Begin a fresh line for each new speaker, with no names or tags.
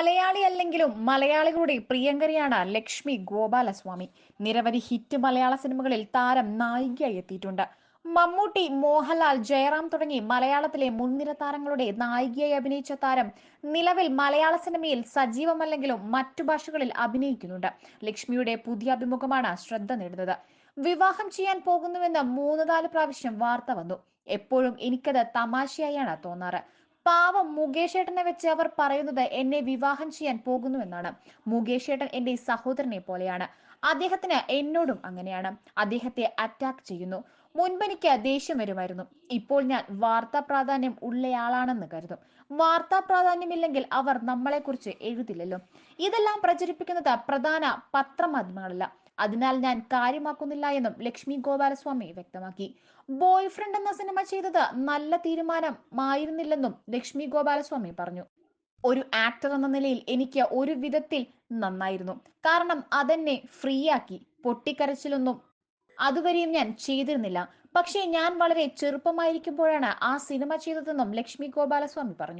മലയാളി അല്ലെങ്കിലും മലയാളികളുടെ പ്രിയങ്കരിയാണ് ലക്ഷ്മി ഗോപാലസ്വാമി. നിരവധി ഹിറ്റ് മലയാള സിനിമകളിൽ താരം നായികയായി എത്തിയിട്ടുണ്ട്. മമ്മൂട്ടി മോഹൻലാൽ ജയറാം തുടങ്ങി മലയാളത്തിലെ മുൻനിര താരങ്ങളുടെ നായികയായി അഭിനയിച്ച താരം നിലവിൽ മലയാള സിനിമയിൽ സജീവമല്ലെങ്കിലും മറ്റു ഭാഷകളിൽ അഭിനയിക്കുന്നുണ്ട്. ലക്ഷ്മിയുടെ പുതിയ അഭിമുഖമാണ് ശ്രദ്ധ നേടുന്നത്. വിവാഹം ചെയ്യാൻ പോകുന്നുവെന്ന് മൂന്ന് നാല് പ്രാവശ്യം വാർത്ത വന്നു. എപ്പോഴും എനിക്കത് തമാശയായാണ് തോന്നാറ്. പാവം മുകേഷ് ഏട്ടനെ വെച്ച് അവർ പറയുന്നത് എന്നെ വിവാഹം ചെയ്യാൻ പോകുന്നുവെന്നാണ് മുകേഷ് ഏട്ടൻ എന്റെ സഹോദരനെ പോലെയാണ്. അദ്ദേഹത്തിന് എന്നോടും അങ്ങനെയാണ്. അദ്ദേഹത്തെ അറ്റാക്ക് ചെയ്യുന്നു. മുൻപെനിക്ക് ദേഷ്യം വരുമായിരുന്നു. ഇപ്പോൾ ഞാൻ വാർത്താ പ്രാധാന്യം ഉള്ളയാളാണെന്ന് കരുതും. വാർത്താ പ്രാധാന്യമില്ലെങ്കിൽ അവർ നമ്മളെക്കുറിച്ച് എഴുതില്ലല്ലോ. ഇതെല്ലാം പ്രചരിപ്പിക്കുന്നത് പ്രധാന പത്രമാധ്യമങ്ങളല്ല. അതിനാൽ ഞാൻ കാര്യമാക്കുന്നില്ല എന്നും ലക്ഷ്മി ഗോപാലസ്വാമി വ്യക്തമാക്കി. ബോയ് ഫ്രണ്ട് എന്ന സിനിമ ചെയ്തത് നല്ല തീരുമാനമായിരുന്നില്ലെന്നും ലക്ഷ്മി ഗോപാലസ്വാമി പറഞ്ഞു. ഒരു ആക്ടർ എന്ന നിലയിൽ എനിക്ക് ഒരു വിധത്തിൽ നന്നായിരുന്നു. കാരണം അതെന്നെ ഫ്രീ ആക്കി പൊട്ടിക്കരച്ചിലൊന്നും അതുവരെയും ഞാൻ ചെയ്തിരുന്നില്ല. പക്ഷേ ഞാൻ വളരെ ചെറുപ്പമായിരിക്കുമ്പോഴാണ് ആ സിനിമ ചെയ്തതെന്നും ലക്ഷ്മി ഗോപാലസ്വാമി പറഞ്ഞു.